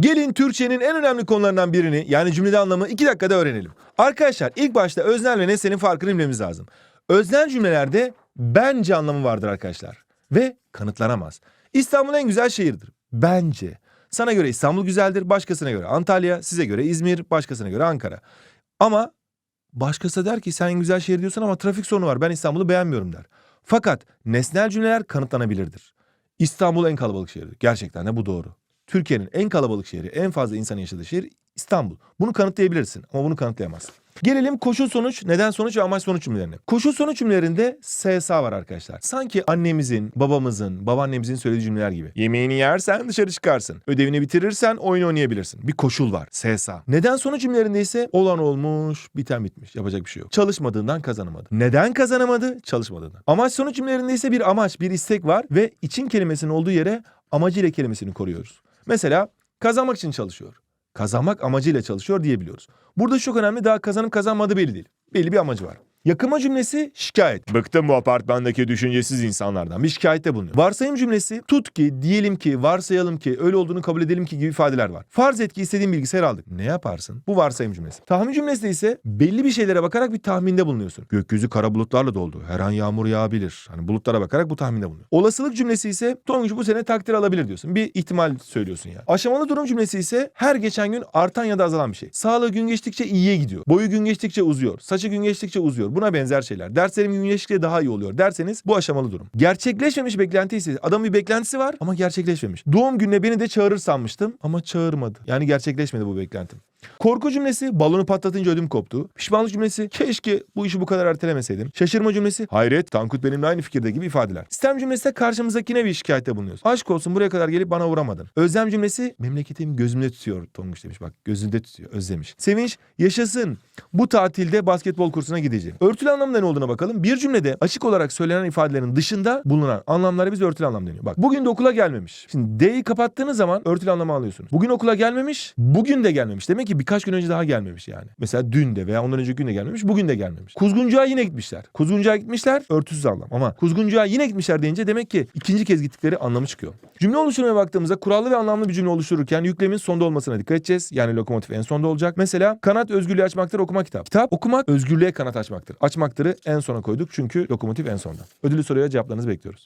Gelin Türkçenin en önemli konularından birini yani cümlede anlamı 2 dakikada öğrenelim. Arkadaşlar ilk başta öznel ve nesnenin farkını bilmemiz lazım. Öznel cümlelerde bence anlamı vardır arkadaşlar. Ve kanıtlanamaz. İstanbul en güzel şehirdir. Bence. Sana göre İstanbul güzeldir, başkasına göre Antalya, size göre İzmir, başkasına göre Ankara. Ama başkası der ki sen en güzel şehir diyorsun ama trafik sorunu var ben İstanbul'u beğenmiyorum der. Fakat nesnel cümleler kanıtlanabilirdir. İstanbul en kalabalık şehirdir. Gerçekten de bu doğru. Türkiye'nin en kalabalık şehri, en fazla insan yaşadığı şehir İstanbul. Bunu kanıtlayabilirsin ama bunu kanıtlayamazsın. Gelelim koşul sonuç, neden sonuç ve amaç sonuç cümlelerine. Koşul sonuç cümlelerinde SSA var arkadaşlar. Sanki annemizin, babamızın, babaannemizin söylediği cümleler gibi. Yemeğini yersen dışarı çıkarsın. Ödevini bitirirsen oyun oynayabilirsin. Bir koşul var. SSA. Neden sonuç cümlelerinde ise olan olmuş, biten bitmiş. Yapacak bir şey yok. Çalışmadığından kazanamadı. Neden kazanamadı? Çalışmadığından. Amaç sonuç cümlelerinde ise bir amaç, bir istek var ve için kelimesinin olduğu yere amacıyla kelimesini koruyoruz. Mesela kazanmak için çalışıyor. Kazanmak amacıyla çalışıyor diyebiliyoruz. Burada çok önemli daha kazanıp kazanmadığı belli değil. Belli bir amacı var. Yakınma cümlesi şikayet. Bıktım bu apartmandaki düşüncesiz insanlardan. Bir şikayette bulunuyor. Varsayım cümlesi tut ki, diyelim ki, varsayalım ki, öyle olduğunu kabul edelim ki gibi ifadeler var. Farz et ki istediğin bilgisayar aldık. Ne yaparsın? Bu varsayım cümlesi. Tahmin cümlesi ise belli bir şeylere bakarak bir tahminde bulunuyorsun. Gökyüzü kara bulutlarla doldu. Her an yağmur yağabilir. Hani bulutlara bakarak bu tahminde bulunuyor. Olasılık cümlesi ise Tonguç bu sene takdir alabilir diyorsun. Bir ihtimal söylüyorsun yani. Aşamalı durum cümlesi ise her geçen gün artan ya da azalan bir şey. Sağlığı gün geçtikçe iyiye gidiyor. Boyu gün geçtikçe uzuyor. Saçı gün geçtikçe uzuyor. Buna benzer şeyler. Derslerim geçtikçe daha iyi oluyor derseniz bu aşamalı durum. Gerçekleşmemiş beklenti ise adamın bir beklentisi var ama gerçekleşmemiş. Doğum gününe beni de çağırır sanmıştım ama çağırmadı. Yani gerçekleşmedi bu beklentim. Korku cümlesi balonu patlatınca ödüm koptu. Pişmanlık cümlesi keşke bu işi bu kadar ertelemeseydim. Şaşırma cümlesi hayret Tankut benimle aynı fikirde gibi ifadeler. Sistem cümlesi de karşımızdakine bir şikayette bulunuyoruz. Aşk olsun buraya kadar gelip bana uğramadın. Özlem cümlesi memleketim gözümde tutuyor Tonguç demiş bak gözünde tutuyor özlemiş. Sevinç yaşasın bu tatilde basketbol kursuna gideceğim. Örtülü anlamı ne olduğuna bakalım. Bir cümlede açık olarak söylenen ifadelerin dışında bulunan anlamlara biz örtülü anlam deniyor. Bak bugün de okula gelmemiş. Şimdi D'yi kapattığınız zaman örtülü anlamı alıyorsunuz. Bugün okula gelmemiş, bugün de gelmemiş. Demek ki birkaç gün önce daha gelmemiş yani. Mesela dün de veya ondan önceki gün de gelmemiş, bugün de gelmemiş. Kuzguncuğa yine gitmişler. Kuzguncuğa gitmişler, örtüsüz anlam. Ama kuzguncuğa yine gitmişler deyince demek ki ikinci kez gittikleri anlamı çıkıyor. Cümle oluşturmaya baktığımızda kurallı ve anlamlı bir cümle oluştururken yüklemin sonda olmasına dikkat edeceğiz. Yani lokomotif en sonda olacak. Mesela kanat özgürlüğü açmaktır okuma kitap. Kitap okumak özgürlüğe kanat açmaktır. Açmaktırı en sona koyduk çünkü lokomotif en sonda. Ödüllü soruya cevaplarınızı bekliyoruz.